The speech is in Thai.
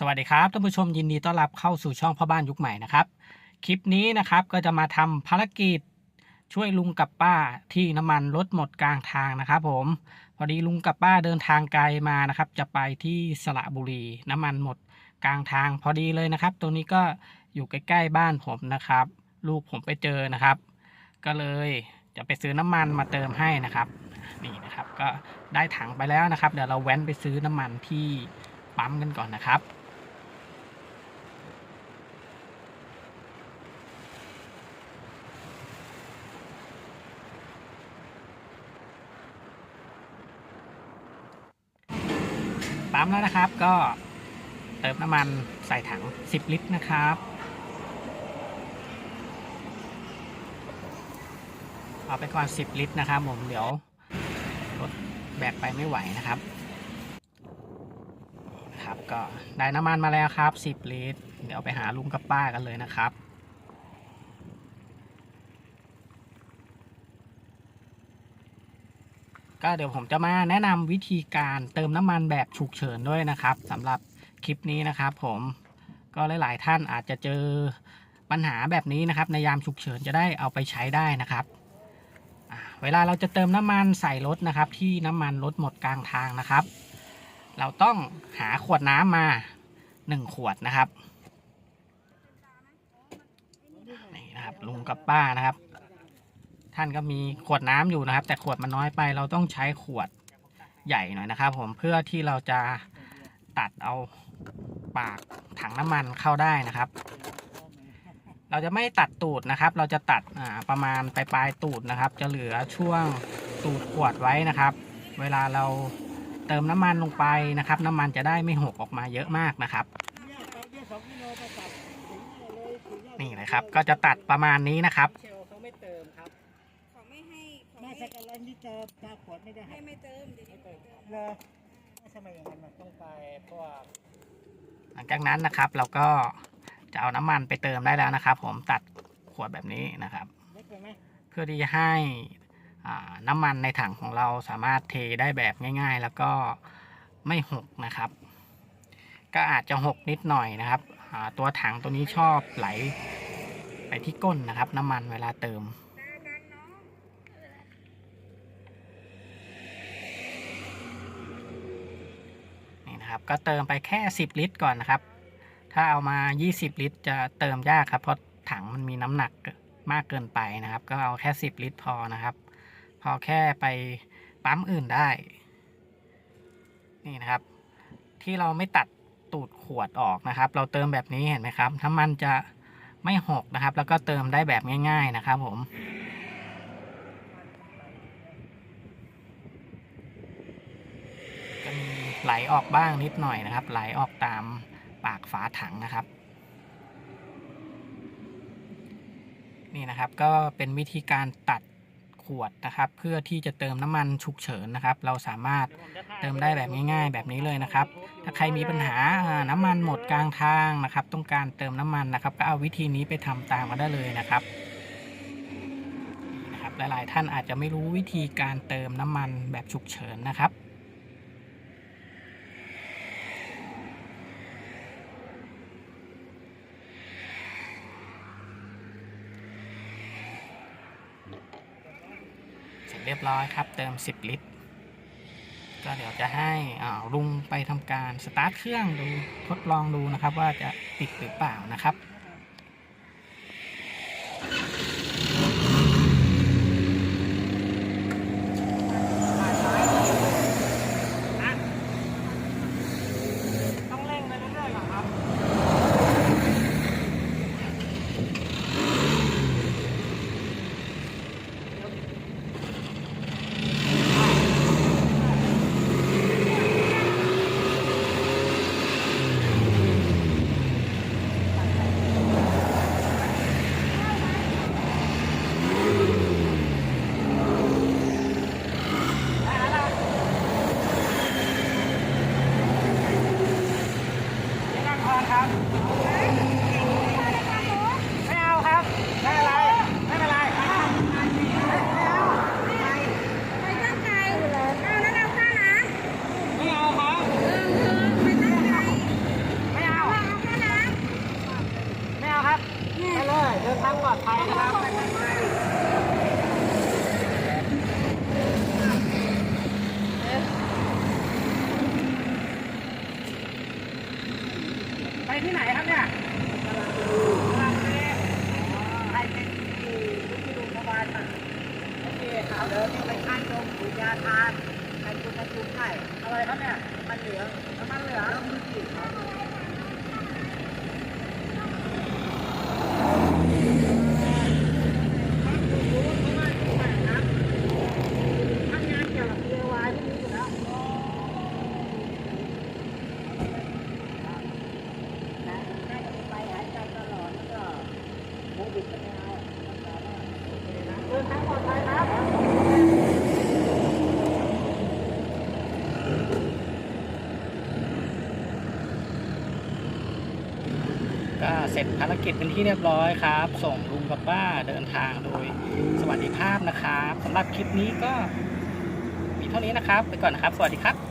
สวัสดีครับท่านผู้ชมยินดีต้อนรับเข้าสู่ช่องพ่อบ้านยุคใหม่นะครับ คลิปนี้นะครับก็จะมาทำภารกิจช่วยลุงกับป้าที่น้ำมันรถหมดกลางทางนะครับ ผมพอดีลุงกับป้าเดินทางไกลมานะครับ จะไปที่สระบุรี น้ำมันหมดกลางทางพอดีเลยนะครับตรงนี้ก็อยู่ใกล้ๆบ้านผมนะครับ ลูกผมไปเจอนะครับ ก็เลยจะไปซื้อน้ำมันมาเติมให้นะครับ นี่นะครับก็ได้ถังไปแล้วนะครับ เดี๋ยวเราแว้นไปซื้อน้ำมันที่ปั๊มกันก่อนนะครับ ปั๊มแล้วนะครับ ก็เติมน้ำมันใส่ถัง 10 ลิตรนะครับ เอาไปก่อน 10 ลิตรนะครับผมเดี๋ยวรถแบกไปไม่ไหวนะครับนะครับ ก็ได้น้ำมันมาแล้วครับ 10 ลิตร เดี๋ยวไปหาลุงกับป้ากันเลยนะครับ ก็เดี๋ยวผมจะมาแนะนำวิธีการเติมน้ำมันแบบฉุกเฉินด้วยนะครับสำหรับคลิปนี้นะครับ ผมก็หลาย ๆ ท่านอาจจะเจอปัญหาแบบนี้นะครับ ในยามฉุกเฉินจะได้เอาไปใช้ได้นะครับเวลาเราจะเติมน้ำมันใส่รถนะครับ ที่น้ำมันรถหมดกลางทางนะครับ เราต้องหาขวดน้ำมา1ขวดนะครับนี่นะครับลุงกับป้านะครับ ท่านก็มีขวดน้ำอยู่นะครับ แต่ขวดมันน้อยไปเราต้องใช้ขวดใหญ่หน่อยนะครับ ผมเพื่อที่เราจะตัดเอาปากถังน้ำมันเข้าได้นะครับ เราจะไม่ตัดตูดนะครับ เราจะตัดประมาณปลายปลายตูดนะครับ จะเหลือช่วงตูดขวดไว้นะครับ เวลาเราเติมน้ำมันลงไปนะครับ น้ำมันจะได้ไม่หกออกมาเยอะมากนะครับนี่เลยครับ ก็จะตัดประมาณนี้นะครับ สกัดอะไรนี่เจอตาขวดไม่ได้ให้ให้ไม่เติมเดี๋ยวนี้ไม่เติมเลยทำไมอย่างนั้นน่ะต้องไปพวกหลังจากนั้นนะครับ เราก็จะเอาน้ำมันไปเติมได้แล้วนะครับ ผมตัดขวดแบบนี้นะครับ เล็กไปไหมเพื่อที่จะให้อ่าน้ำมันในถังของเราสามารถเทได้แบบง่าย ๆ แล้วก็ไม่หกนะครับ ก็อาจจะหกนิดหน่อยนะครับอ่าตัวถังตัวนี้ชอบไหลไปที่ก้นนะครับ น้ำมันเวลาเติม นะครับก็เติมไปแค่ 10 ลิตรก่อนนะครับ ถ้าเอามา 20 ลิตร จะเติมยากครับ เพราะถังมันมีน้ำหนักมากเกินไปนะครับ ก็เอาแค่ 10 ลิตรพอนะครับ พอแค่ไปปั๊มอื่นได้ นี่นะครับ ที่เราไม่ตัดตูดขวดออกนะครับ เราเติมแบบนี้เห็นไหมครับน้ำมันจะไม่หกนะครับ แล้วก็เติมได้แบบง่าย ๆนะครับผม จะมี ไหลออกบ้างนิดหน่อยนะครับ ไหลออกตามปากฝาถังนะครับ นี่นะครับก็เป็นวิธีการตัดขวดนะครับ เพื่อที่จะเติมน้ำมันฉุกเฉินนะครับ เราสามารถเติมได้แบบง่าย ๆ แบบนี้เลยนะครับ ถ้าใครมีปัญหาน้ำมันหมดกลางทางนะครับ ต้องการเติมน้ำมันนะครับ ก็เอาวิธีนี้ไปทำตามมาได้เลยนะครับนี่นะครับหลาย ๆ ท่านอาจจะไม่รู้วิธีการเติมน้ำมันแบบฉุกเฉินนะครับ เสร็จเรียบร้อยครับ เติม 10 ลิตร ก็เดี๋ยวจะให้ลุงไปทำการสตาร์ทเครื่องดูทดลองดูนะครับ ว่าจะติดหรือเปล่านะครับ ไปเลยเดินทางปลอดภัยนะครับไปที่ไหนครับเนี่ยไปเป็นที่ที่ดูประมาณโอเคเดี๋นไปท้างตรงปุ๋ยยาทานไปจุกระจุกไข่อะไรครับเนี่ยมันเหลืองมันเหลืองแล้วมี ก็เสร็จภารกิจเป็นที่เรียบร้อยครับ ส่งลุงกับป้าเดินทางโดยสวัสดิภาพนะครับสำหรับคลิปนี้ก็มีเท่านี้นะครับ ไปก่อนนะครับ สวัสดีครับ